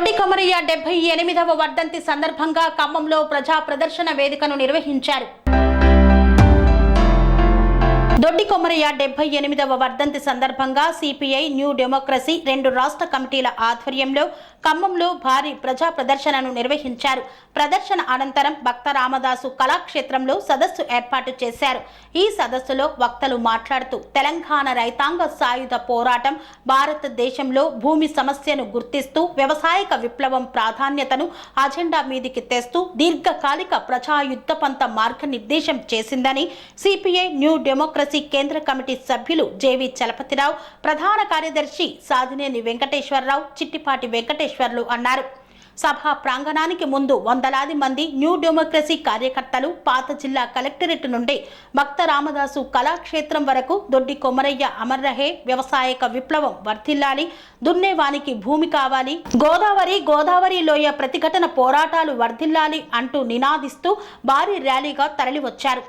దొడ్డి కొమరయ్య డెబ్బై ఎనిమిదవ వర్ధంతి సందర్భంగా ఖమ్మంలో ప్రజా ప్రదర్శన వేదికను నిర్వహించారు. దొడ్డి కొమరయ్య డెబ్బై ఎనిమిదవ వర్ధంతి సందర్భంగా సిపిఐ న్యూ డెమోక్రసీ రెండు రాష్ట్ర కమిటీల ఆధ్వర్యంలో ఖమ్మంలో భారీ ప్రజా ప్రదర్శనను నిర్వహించారు. ప్రదర్శన అనంతరం భక్త రామదాసు కళాక్షేత్రంలో సదస్సు ఏర్పాటు చేశారు. ఈ సదస్సులో వక్తలు మాట్లాడుతూ తెలంగాణ రైతాంగ సాయుధ పోరాటం భారతదేశంలో భూమి సమస్యను గుర్తిస్తూ వ్యవసాయక విప్లవం ప్రాధాన్యతను అజెండా మీదికి తెస్తూ దీర్ఘకాలిక ప్రజాయుద్ధ పంత మార్గనిర్దేశం చేసిందని సిపిఐ న్యూ డెమోక్రసీ కేంద్ర కమిటీ సభ్యులు జేవి చలపతిరావు ప్రధాన కార్యదర్శి సాధినేని వెంకటేశ్వరరావు చిట్టిపాటి వెంకటేశ్వర్లు అన్నారు. సభా ప్రాంగణానికి ముందు వందలాది మంది న్యూ డెమోక్రసీ కార్యకర్తలు పాత జిల్లా కలెక్టరేట్ నుండి భక్త రామదాసు కళాక్షేత్రం వరకు దొడ్డి కొమరయ్య అమర్రహే వ్యవసాయక విప్లవం వర్ధిల్లాలి దున్నేవానికి భూమి కావాలి గోదావరి గోదావరి లోయ ప్రతిఘటన పోరాటాలు వర్ధిల్లాలి అంటూ నినాదిస్తూ భారీ ర్యాలీగా తరలివచ్చారు.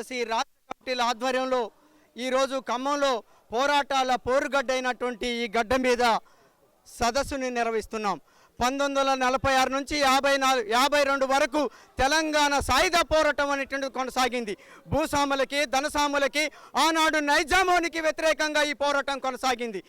కాంగ్రెస్ ఈ రాష్ట్ర కమిటీల ఆధ్వర్యంలో ఈరోజు ఖమ్మంలో పోరాటాల పోరుగడ్డ అయినటువంటి ఈ గడ్డ మీద సదస్సుని నిర్వహిస్తున్నాం. పంతొమ్మిది వందల నలభై ఆరు నుంచి యాభై నాలుగు యాభై రెండు వరకు తెలంగాణ సాయుధ పోరాటం అనేటువంటిది కొనసాగింది. భూస్వాములకి ధనసాములకి ఆనాడు నైజామోనికి వ్యతిరేకంగా ఈ పోరాటం కొనసాగింది.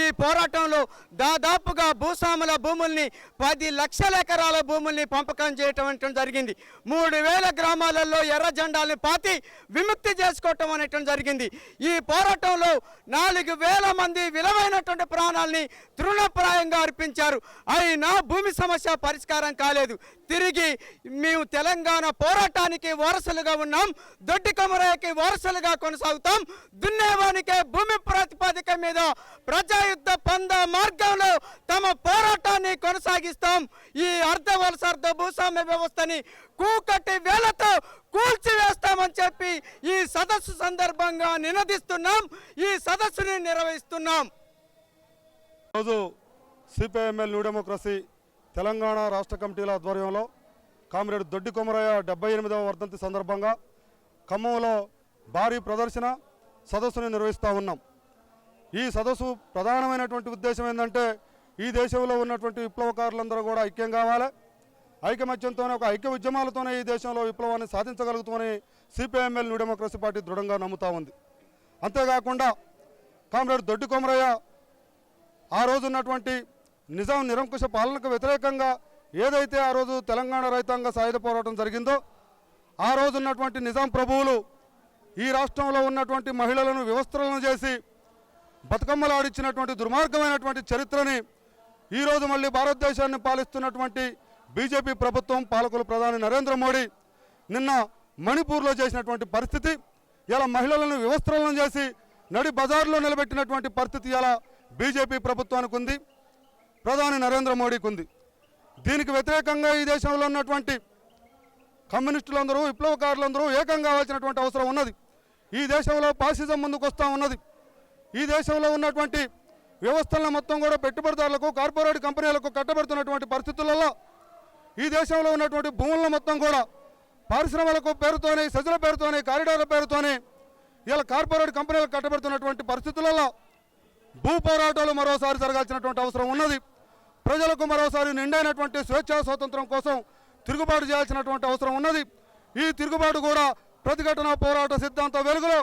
ఈ పోరాటంలో దాదాపుగా భూస్వాముల భూముల్ని పది లక్షల ఎకరాల భూముల్ని పంపకం చేయటం అనేటువంటి జరిగింది. మూడు వేల గ్రామాలలో ఎర్ర జెండాల్ని పాతి విముక్తి చేసుకోవటం అనేటువంటి జరిగింది. ఈ పోరాటంలో నాలుగు వేల మంది విలువైనటువంటి ప్రాణాల్ని తృణప్రాయంగా అర్పించారు. అయినా భూమి సమస్య పరిష్కారం కాలేదు. తిరిగి మేము తెలంగాణ పోరాటానికి వారసులుగా ఉన్నాం. దొడ్డి కొమరయ్యకి వారసులుగా కొనసాగుతాం. దున్నేవానికే భూమి ప్రాతిపదిక మీద ప్రజాయుద్ధ పంద మార్గంలో తమ పోరాటాన్ని కొనసాగిస్తాం. ఈ అర్ధ వలసార్థ భూస్వామ్య వ్యవస్థని కూకటి వేలతో కూల్చివేస్తామని చెప్పి ఈ సదస్సు సందర్భంగా నినదిస్తున్నాం. ఈ సదస్సుని నిర్వహిస్తున్నాం. రోజు సిపిఐఎంఎల్ న్యూ డెమోక్రసీ తెలంగాణ రాష్ట్ర కమిటీల ఆధ్వర్యంలో కామ్రేడ్ దొడ్డి కొమరయ్య డెబ్బై ఎనిమిదవ వర్ధంతి సందర్భంగా ఖమ్మంలో భారీ ప్రదర్శన సదస్సుని నిర్వహిస్తూ ఉన్నాం. ఈ సదస్సు ప్రధానమైనటువంటి ఉద్దేశం ఏంటంటే ఈ దేశంలో ఉన్నటువంటి విప్లవకారులందరూ కూడా ఐక్యం కావాలి. ఐకమత్యంతోనే ఒక ఐక్య ఉద్యమాలతోనే ఈ దేశంలో విప్లవాన్ని సాధించగలుగుతామని సిపిఐఎంఎల్ న్యూ డెమోక్రసీ పార్టీ దృఢంగా నమ్ముతా ఉంది. అంతేకాకుండా కామ్రేడ్ దొడ్డి కొమరయ్య ఆ రోజున్నటువంటి నిజాం నిరంకుశ పాలనకు వ్యతిరేకంగా ఏదైతే ఆ రోజు తెలంగాణ రైతాంగ సాయుధ పోరాటం జరిగిందో ఆ రోజు ఉన్నటువంటి నిజాం ప్రభువులు ఈ రాష్ట్రంలో ఉన్నటువంటి మహిళలను వ్యవస్థలను చేసి బతుకమ్మలు ఆడిచ్చినటువంటి దుర్మార్గమైనటువంటి చరిత్రని ఈరోజు మళ్ళీ భారతదేశాన్ని పాలిస్తున్నటువంటి బీజేపీ ప్రభుత్వం పాలకులు ప్రధాని నరేంద్ర మోడీ నిన్న మణిపూర్లో చేసినటువంటి పరిస్థితి ఇలా మహిళలను వివస్త్రలను చేసి నడి బజార్లో నిలబెట్టినటువంటి పరిస్థితి ఇలా బీజేపీ ప్రభుత్వానికి ఉంది. ప్రధాని నరేంద్ర మోడీకి ఉంది దీనికి వ్యతిరేకంగా ఈ దేశంలో ఉన్నటువంటి కమ్యూనిస్టులందరూ విప్లవకారులందరూ ఏకం కావాల్సినటువంటి అవసరం ఉన్నది. ఈ దేశంలో పాసిజం ముందుకు వస్తూ ఉన్నది. ఈ దేశంలో ఉన్నటువంటి వ్యవస్థలను మొత్తం కూడా పెట్టుబడిదారులకు కార్పొరేట్ కంపెనీలకు కట్టబడుతున్నటువంటి పరిస్థితులలో ఈ దేశంలో ఉన్నటువంటి భూములను మొత్తం కూడా పరిశ్రమలకు పేరుతోనే సజల పేరుతోనే కారిడార్ల పేరుతోనే ఇలా కార్పొరేట్ కంపెనీలకు కట్టబడుతున్నటువంటి పరిస్థితులలో భూ పోరాటాలు మరోసారి జరగాల్సినటువంటి అవసరం ఉన్నది. ప్రజలకు మరోసారి నిండైనటువంటి స్వేచ్ఛా స్వాతంత్రం కోసం తిరుగుబాటు చేయాల్సినటువంటి అవసరం ఉన్నది. ఈ తిరుగుబాటు కూడా ప్రతిఘటన పోరాట సిద్ధాంత వెలుగులో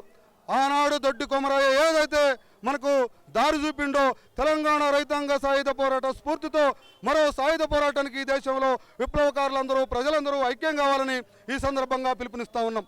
ఆనాడు దొడ్డి కొమరయ్య ఏదైతే మనకు దారి చూపిండో తెలంగాణ రైతాంగ సాయుధ పోరాట స్ఫూర్తితో మరో సాయుధ పోరాటానికి ఈ దేశంలో విప్లవకారులందరూ ప్రజలందరూ ఐక్యం కావాలని ఈ సందర్భంగా పిలుపునిస్తా ఉన్నాం.